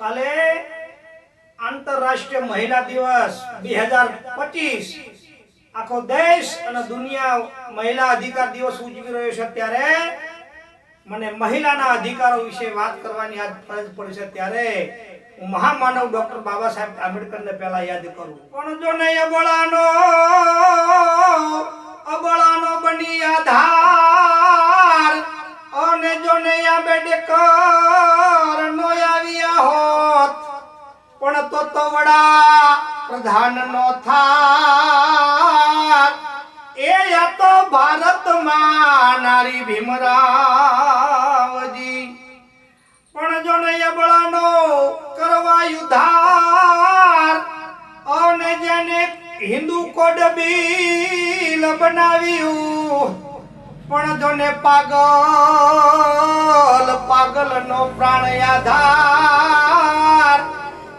કાલે આંતરરાષ્ટ્રીય મહિલા દિવસ બે હજાર પચીસ. આખો દેશ અને દુનિયા મહિલા અધિકાર દિવસ ઉજવી રહ્યો છે ત્યારે મને મહિલાના અધિકારો વિશે વાત કરવાની આજ ફરજ પડી છે ત્યારે હું મહામાનવ ડોક્ટર બાબા સાહેબ આંબેડકરને પહેલા યાદ કરું. પણ જો નહીં અબળાનો અબળાનો બની આધાર, અને જો નહીં આંબેડકર પણ તો તો વડા પ્રધાન નો થાત એ તો ભારતમાં નારી ભીમરાવજી. પણ જો નબળા નો કરવા યુધાર અને જેને હિન્દુ કોડ બિલ બનાવ્યું, પણ જોને પાગલ પાગલ નો પ્રાણ આધાર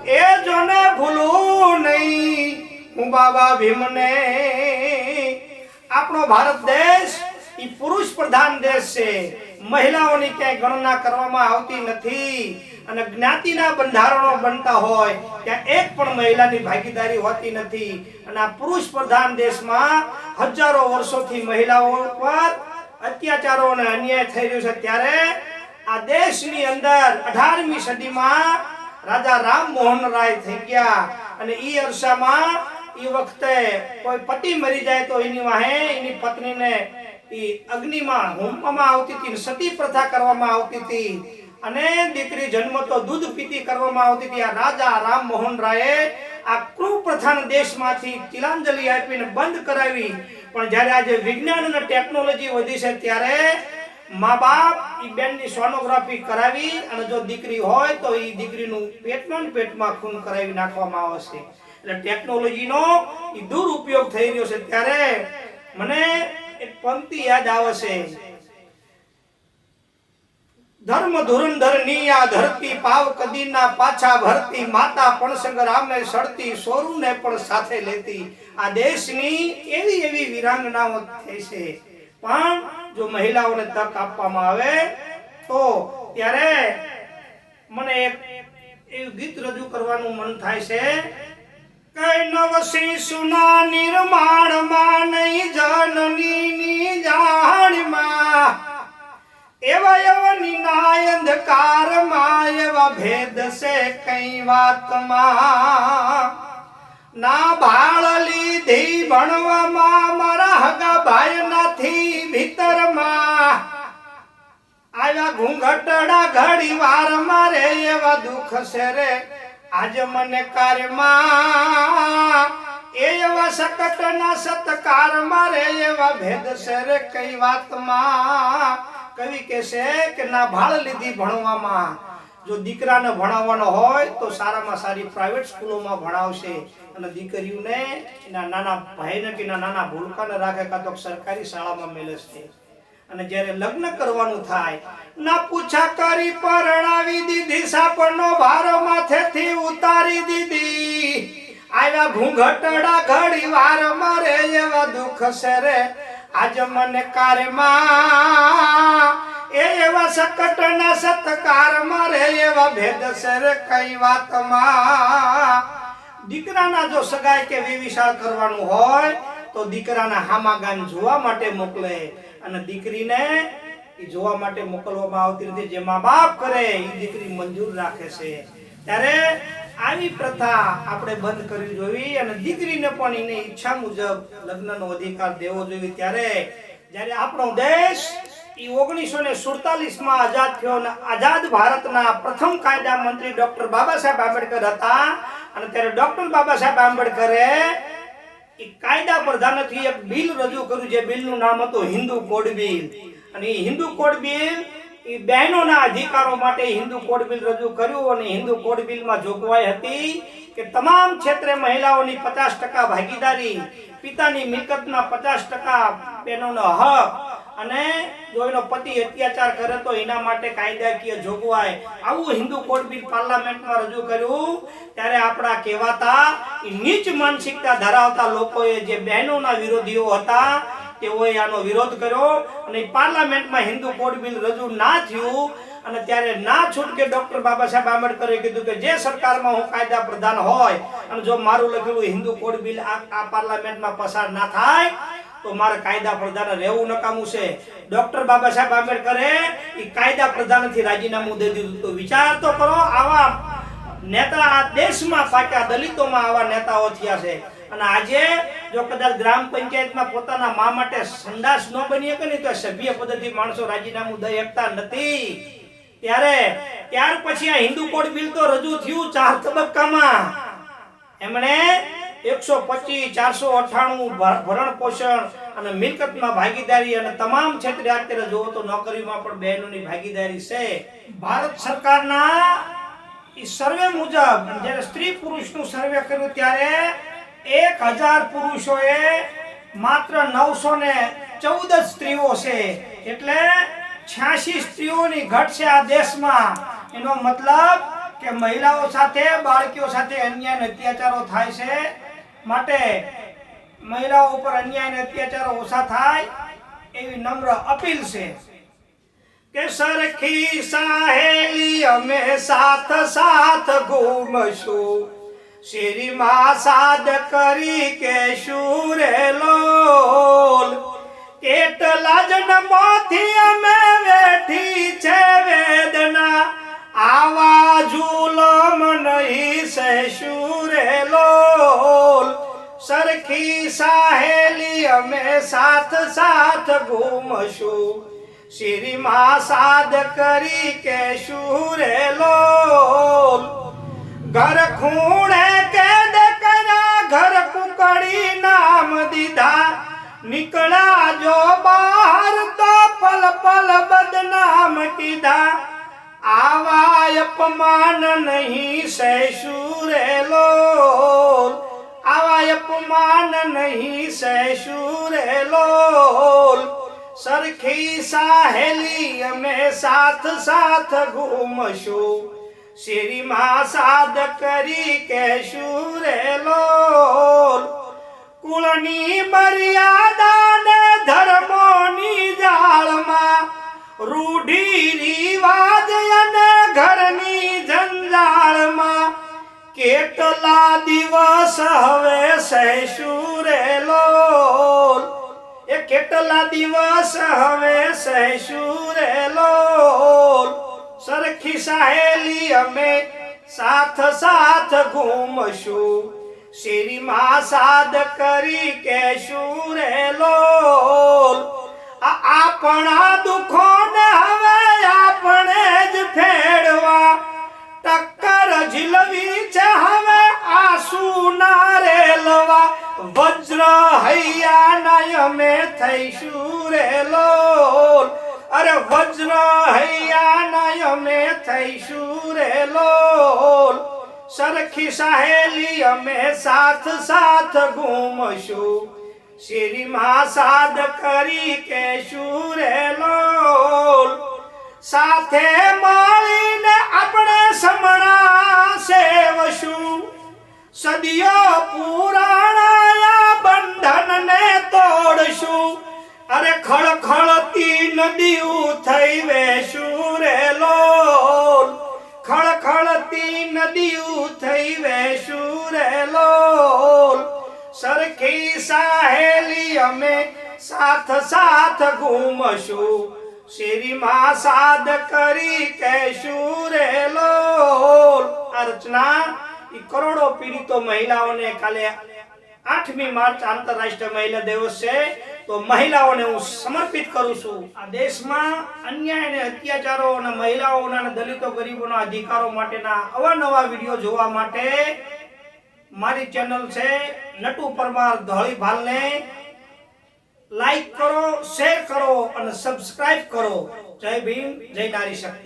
એ જોને ભૂલું નહીં. હું બાબા ભીમને. આપણો ભારત દેશ ઈ પુરુષ પ્રધાન દેશ છે. મહિલાઓની ક્યાંય ગણના કરવામાં આવતી નથી. અને જ્ઞાતિના બંધારણો બનતા હોય, ત્યાં એક પણ મહિલાની ભાગીદારી હોતી નથી. અને આ પુરુષ પ્રધાન દેશમાં હજારો વર્ષોથી મહિલાઓ પર અત્યાચારો અને અન્યાય થઈ રહ્યો છે. ત્યારે આ દેશની અંદર 18મી સદીમાં રાજા રામ મોહન રાય થઈ ગયા. અને ઈ અરસામાં ઈ વખતે કોઈ પતિ મરી જાય તો એની વાહે એની પત્નીને ઈ અગ્નિમાં હોમવામાં આવતી હતી સતી પ્રથા કરવામાં આવતી હતી. અને દીકરી જન્મ તો દૂધ પીતી કરવામાં આવતી હતી. આ રાજા રામ મોહન રાયે આ કૃપ્રથાન દેશમાંથી તિલાંજલિ આપીને બંધ કરાવી. પણ જ્યારે આજે વિજ્ઞાન અને ટેકનોલોજી વધી છે ત્યારે મા બાપ ઈ બેનની સોનોગ્રાફી કરાવી અને જો દીકરી હોય તો ઈ દીકરીનું પેટમાં પેટમાં ખૂન કરાવી નાખવામાં આવશે એટલે ટેકનોલોજીનો ઈ દુરુપયોગ થઈ રહ્યો છે ત્યારે મને એક પંક્તિ યાદ આવે ધર્મ ધુરંધરની આ ધરતી પાવ કદીના પાછા ભરતી, માતા પણ સંગ્રામે સડતી સોરુને પણ સાથે લેતી. આ દેશની એવી એવી વિરાંગનાઓ થઈ છે. પણ જો મહિલાઓને તક આપવામાં આવે, તો ત્યારે મને એક એવું ગીત રજૂ કરવાનું મન થાય છે, કઈ નવસી સુના નિર્માણમાં નહીં જનની જાણમાં એવા એવા નિનાય અંધકારમાં એવા ભેદ છે કઈ વાતમાં? ના ભાળ લીધી ભણવામાં મારા હગા ભાઈ નથી ભીતરમાં. આવ્યા ઘૂંઘટડા ઘડી વાર મારે એવા દુઃખ છે રે આજ મને કાર્યમાં એવા સકટના સત્કાર મારે એવા ભેદ છે રે કઈ વાતમાં. કવિ કહેશે કે ના ભાળ લીધી ભણવામાં. જો દીકરાને ભણાવવાનો હોય તો સારામાં સારી પ્રાઇવેટ સ્કૂલોમાં ભણાવશે. અને દીકરીઓને એના નાના ભાઈને કે નાના ભૂલકાને રાખે કાં તો સરકારી શાળામાં મેળવશે. અને જ્યારે લગ્ન કરવાનું થાય, ના પૂછા કરી પરણાવી દીધી, સાપણનો ભાર માથેથી ઉતારી દીધી. આવ્યા ઘૂંઘટડા ઘડી વાર મારે એવા દુઃખ છે રે આજ મને કારમાં એ એવા સકટના સત્કાર મારે એવા ભેદ સર રે કઈ વાતમાં? દીકરાના જો સગાઈ કે વિવિશાળ કરવાનું હોય, તો દીકરાના હામા ગામ જોવા માટે મોકલે અને દીકરીને જોવા માટે મોકલવામાં આવતી નથી જે મા બાપ કરે એ દીકરી મંજૂર રાખે છે. ત્યારે આવી પ્રથા આપણે બંધ કરવી જોઈએ અને દીકરીને પણ એની ઈચ્છા મુજબ લગ્નનો અધિકાર દેવો જોઈએ. ત્યારે જ્યારે આપણો દેશ ઈ ઓગણીસો ને સુડતાલીસ આઝાદ થયો અને આઝાદ ભારતના પ્રથમ કાયદા મંત્રી ડોક્ટર બાબા સાહેબ આંબેડકર હતા. અને ત્યારે ડોક્ટર બાબા સાહેબ આંબેડકરે એ કાયદા પ્રધાનથી એક બિલ રજૂ કર્યું, જે બિલનું નામ હતું હિન્દુ કોડ બિલ. અને એ હિન્દુ કોડ બિલ એ બહેનોના અધિકારો માટે હિન્દુ કોડ બિલ રજૂ કર્યું અને હિન્દુ કોડ બિલમાં જોગવાઈ હતી કે તમામ ક્ષેત્રે મહિલાઓની પચાસ ટકા ભાગીદારી, પિતાની મિલકતના પચાસ ટકા બહેનોનો હક અને જો એનો પતિ અત્યાચાર કરે તો એના માટે કાયદાકીય જોગવાઈ. આવું હિન્દુ કોડ બિલ પાર્લામેન્ટમાં રજૂ કર્યું, ત્યારે આપણા કહેવાતા નીચ માનસિકતા ધરાવતા લોકોએ જે બહેનોના વિરોધીઓ હતા, તેઓએ આનો વિરોધ કર્યો અને પાર્લામેન્ટમાં હિન્દુ કોડ બિલ રજૂ ના થયું. અને ત્યારે ના છૂટકે ડોક્ટર બાબા સાહેબ આંબેડકરે કીધું કે જે સરકારમાં હું કાયદા પ્રધાન હોય અને જો મારું લખેલું હિન્દુ કોડ બિલ આ પાર્લામેન્ટમાં પસાર ના થાય તો મારે કાયદા પ્રધાન રહેવું નકામું છે. ડોક્ટર બાબા સાહેબ આંબેડકરે એ કાયદા પ્રધાનથી રાજીનામું દઈ દીધું તો વિચાર તો કરો, આવા નેતા આ દેશમાં પાક્યા દલિતોમાં આવા નેતાઓ થયા છે. અને આજે જો કદાચ ગ્રામ પંચાયતમાં પોતાના મા માટે સંદાસ ન બની શકે ને તો સભ્ય પદ્ધતિ માણસો રાજીનામું દઈ શકતા નથી. ત્યારે, ત્યાર પછી આ હિન્દુ કોડ બિલ તો રજૂ થયું ચાર તબક્કામાં. એમણે એકસો પચીસ, ચારસો અઠાણું ભરણ પોષણ અને મિલકતમાં ભાગીદારી અને તમામ ક્ષેત્રે અત્યારે જુઓ તો નોકરીમાં પણ બહેનોની ભાગીદારી છે. ભારત સરકારના સર્વે મુજબ, જ્યારે સ્ત્રી પુરુષનું સર્વે કર્યું ત્યારે એક હજાર પુરુષોએ માત્ર નવસો ને ચૌદ સ્ત્રીઓ છે. એટલે છ્યાસી સ્ત્રીઓની ઘટ છે આ દેશમાં. એનો મતલબ કે મહિલાઓ સાથે, બાળકીઓ સાથે અન્યાય અત્યાચારો થાય છે. માટે મહિલાઓ ઉપર અન્યાય અને અત્યાચારો ઓછા થાય એવી નમ્ર અપીલ છે. કે સરખી સાહેલી અમે સાથ સાથ ઘૂમશું. શેરીમાં સાદ કરી કે શું લોલ. કેટલા જન્મોથી અમે વેઠી છે વેદના. આવા જુલમ નહીં શું લોલ. સરખી સાહેલી અમે સાથ સાથ ઘૂમશું. શિરીમાં સાદ કરી કે શુરેલો ઘર ખૂણે કેદ કર્યા, ઘર કુકડી નામ દીધા. નીકળ્યા જો બહાર તો પલ પલ બદનામ કીધા. આવા અપમાન નહીં સહેશું લોલ. આવા અપમાન નહીં સહેશુરે લોલ. સરખી સાહેલી અમે સાથ સાથ ઘૂમશું. શેરીમાં સાદ કરી કે રહેલો લોલ. કુળની મર્યાદા ને કેટલા દિવસ હવે સહેશુરે લોલ. એ કેટલા દિવસ હવે સહેશુરે લોલ. સરખી સહેલી અમે સાથ સાથ ઘૂમશું. શેરીમાં સાદ કરી કે શુરે લોલ. આ આપણા દુઃખોને હવે આપણે જ ફેડવા ટક્કર ઝીલવી વજ્ર હૈયા અમે થઈશું રે લોલ. અરે વજ્ર હૈયા અમે થઈશું રે લોલ. સરખી સહેલી અમે સાથ સાથ ઘૂમશું. શેરીમાં સાદ કરી કે શુરે લોલ. સાથે મળીને આપણે સમણા સેવશું. સદીઓ પુરાણા નદીઓ થઈ વેશું રે લોલ. ખળખળતી નદીઓ થઈ વેશું રે લોલ. સરખી સાહેલી અમે સાથ સાથ ઘૂમશું. શેરીમાં સાદ કરી કહેશું રે લોલ. આ કરોડો પીડિતો મહિલાઓને કાલે આઠમી માર્ચ આંતરરાષ્ટ્રીય મહિલા દિવસ તો મહિલાઓને હું સમર્પિત કરું છું. આ દેશમાં અન્યાય અને અત્યાચારો અને મહિલાઓના દલિતો ગરીબોના અધિકારો માટેના અવાનવા વીડિયો જોવા માટે મારી ચેનલ છે નટુ પરમાર ધોળી ભાલને. લાઈક કરો, શેર કરો અને સબસ્ક્રાઇબ કરો. જય ભીમ, જય નારી શક્તિ.